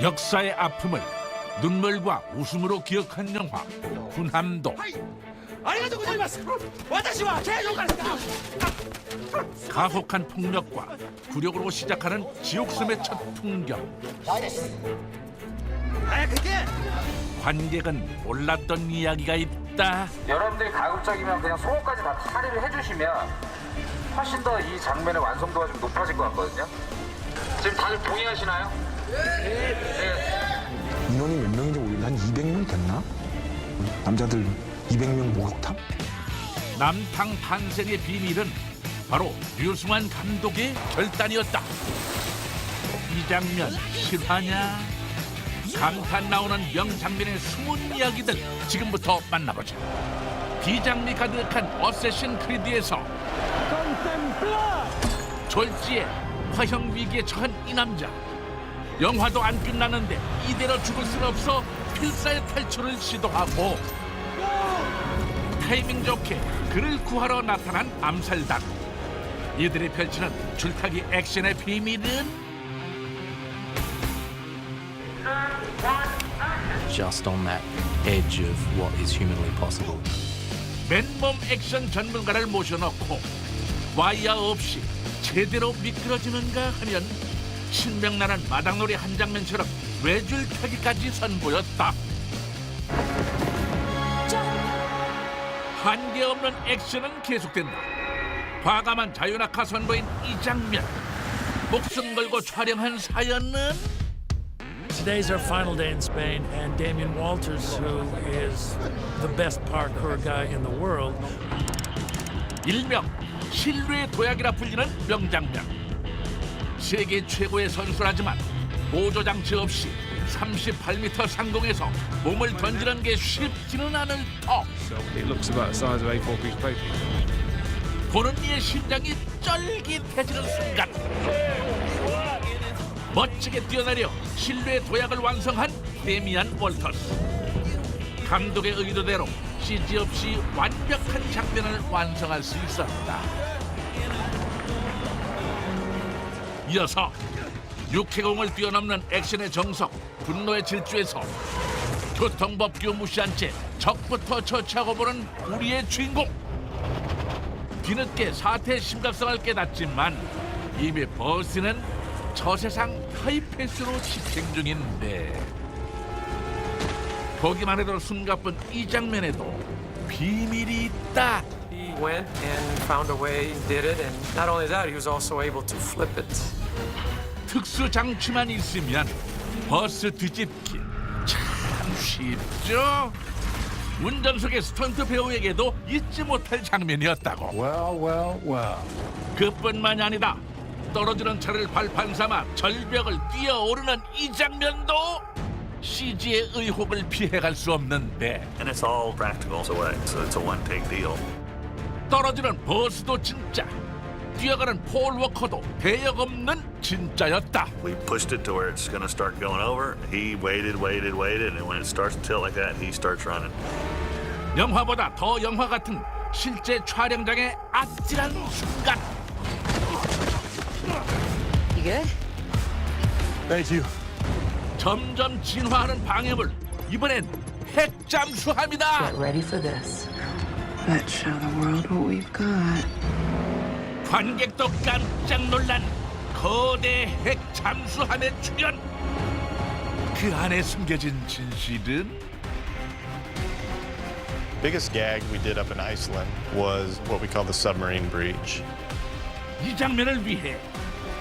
역사의 아픔을 눈물과 웃음으로 기억한 영화 훈함도 ありがとうございます私は警察官です 가혹한 폭력과 굴욕으로 시작하는 지옥섬의 첫 풍경 早く行け 관객은 몰랐던 이야기가 있다 여러분들이 가급적이면 그냥 속옷까지 다 처리를 해주시면 훨씬 더 이 장면의 완성도가 좀 높아질 것 같거든요. 지금 다들 동의하시나요? 인원이 몇 명인지 모르겠는데 한 200명 됐나? 남자들 200명 목욕탕? 남탕 탄생의 비밀은 바로 류승환 감독의 결단이었다. 이 장면 실화냐? 감탄 나오는 명장면의 숨은 이야기들 지금부터 만나보자. 비장미 가득한 어쌔신 크리드에서 졸지에 화형 위기에 처한 이 남자 영화도 안 끝나는데 이대로 죽을 순 없어 필사의 탈출을 시도하고. 타이밍 좋게 그를 구하러 나타난 암살단. 이들이 펼치는 줄타기 액션의 비밀은? Just on that edge of what is humanly possible. 맨몸 액션 전문가를 모셔놓고 와이어 없이 제대로 미끄러지는가 하면 신명나는 마당놀이 한 장면처럼 외줄 타기까지 선보였다. 한계 없는 액션은 계속된다. 과감한 자유낙하 선보인 이 장면. 목숨 걸고 촬영한 사연은 Today's our final day in Spain, and Damien Walters, who is the best parkour guy in the world, 일명 실루의 도약이라 불리는 명장면. 세계 최고의 선수라지만 보조 장치 없이 38m 상공에서 몸을 던지는 게 쉽지는 않을 터. It looks about the size of A4 piece of paper. 보는 이의 심장이 쫄깃해지는 순간. 멋지게 뛰어내려 실루의 도약을 완성한 데미안 월터스. 감독의 의도대로 CG 없이 완벽한 장면을 완성할 수 있었다. 이어서 육해공을 뛰어넘는 액션의 정석, 분노의 질주에서 교통법규 무시한 채 적부터 처치하고 보는 우리의 주인공. 뒤늦게 사태의 심각성을 깨닫지만 이미 버스는 저 세상 하이패스로 집행 중인데 보기만 해도 숨가쁜 이 장면에도 비밀이 있다. He went and found a way, did it, and not only that, he was also able to flip it. 특수 장치만 있으면 버스 뒤집기 참 쉽죠. 운전석의 스턴트 배우에게도 잊지 못할 장면이었다고. Well, well, well. 그뿐만이 아니다. 떨어지는 차를 발판 삼아 절벽을 뛰어오르는 이 장면도 CG의 의혹을 피해갈 수 없는데 and it's all practical away, so it's a one-take deal. 떨어지는 버스도 진짜 뛰어가는 폴 워커도 대역 없는 진짜였다. We pushed it to where it's to start going over. He waited, waited, waited, and when it starts to tilt like that, he starts running. 영화보다 더 영화 같은 실제 촬영장의 아찔한 순간 You good? Thank you. 점점 진화하는 방해물 이번엔 핵 잠수함이다. Get ready for this. Let's show the world what we've got. 관객도 깜짝 놀란 거대 핵 잠수함의 출현. 그 안에 숨겨진 진실은 biggest gag we did up in Iceland was what we call the submarine breach. 이 장면을 위해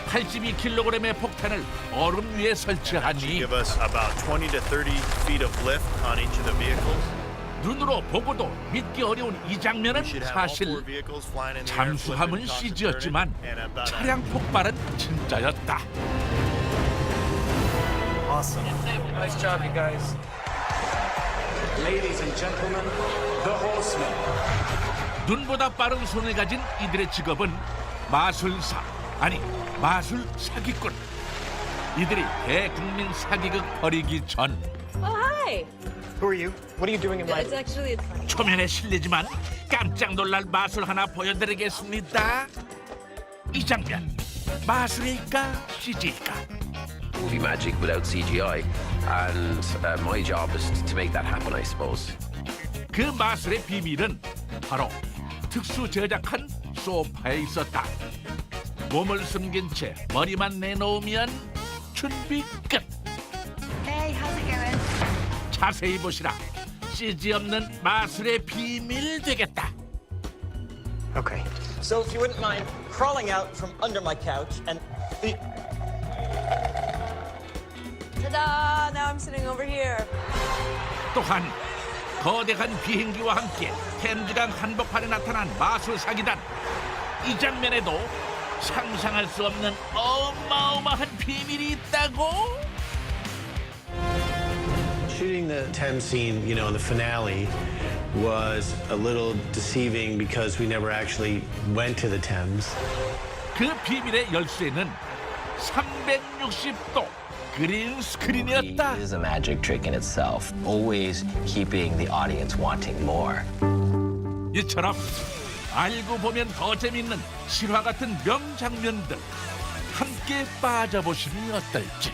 82kg의 폭탄을 얼음 위에 설치하니 Give us about 20 to 30 feet of lift on each of the vehicles. 눈으로 보고도 믿기 어려운 이 장면은 사실 the 잠수함은 CG였지만 and 차량 폭발은 진짜였다. Nice job, you guys. 눈보다 빠른 손을 가진 이들의 직업은 마술사 아니 마술 사기꾼. 이들이 대국민 사기극 벌이기 전 Oh, hi. Who are you? What are you doing in my... It's actually it's funny. 초면에 실례지만 깜짝 놀랄 마술 하나 보여드리겠습니다. 이 장면 마술일까 CG일까? movie magic without CGI. And uh, my job is to make that happen, I suppose. 그 마술의 비밀은 바로 특수 제작한 소파에 있었다. 몸을 숨긴 채 머리만 내놓으면 준비 끝. 자세히 보시라. CG 없는 마술의 비밀 되겠다. Okay. So if you wouldn't mind crawling out from under my couch and. Ta-da! Now I'm sitting over here. 또한 거대한 비행기와 함께 템즈강 한복판에 나타난 마술 사기단 이 장면에도 상상할 수 없는 어마어마한 비밀이 있다고 Shooting the Thames scene, you know, in the finale was a little deceiving because we never actually went to the Thames. 그 비밀의 열쇠는 360도 그린 스크린이었다 is a magic trick in itself, always keeping the audience wanting more. 이처럼 알고 보면 더 재밌는 실화 같은 명장면들 함께 빠져보시면 어떨지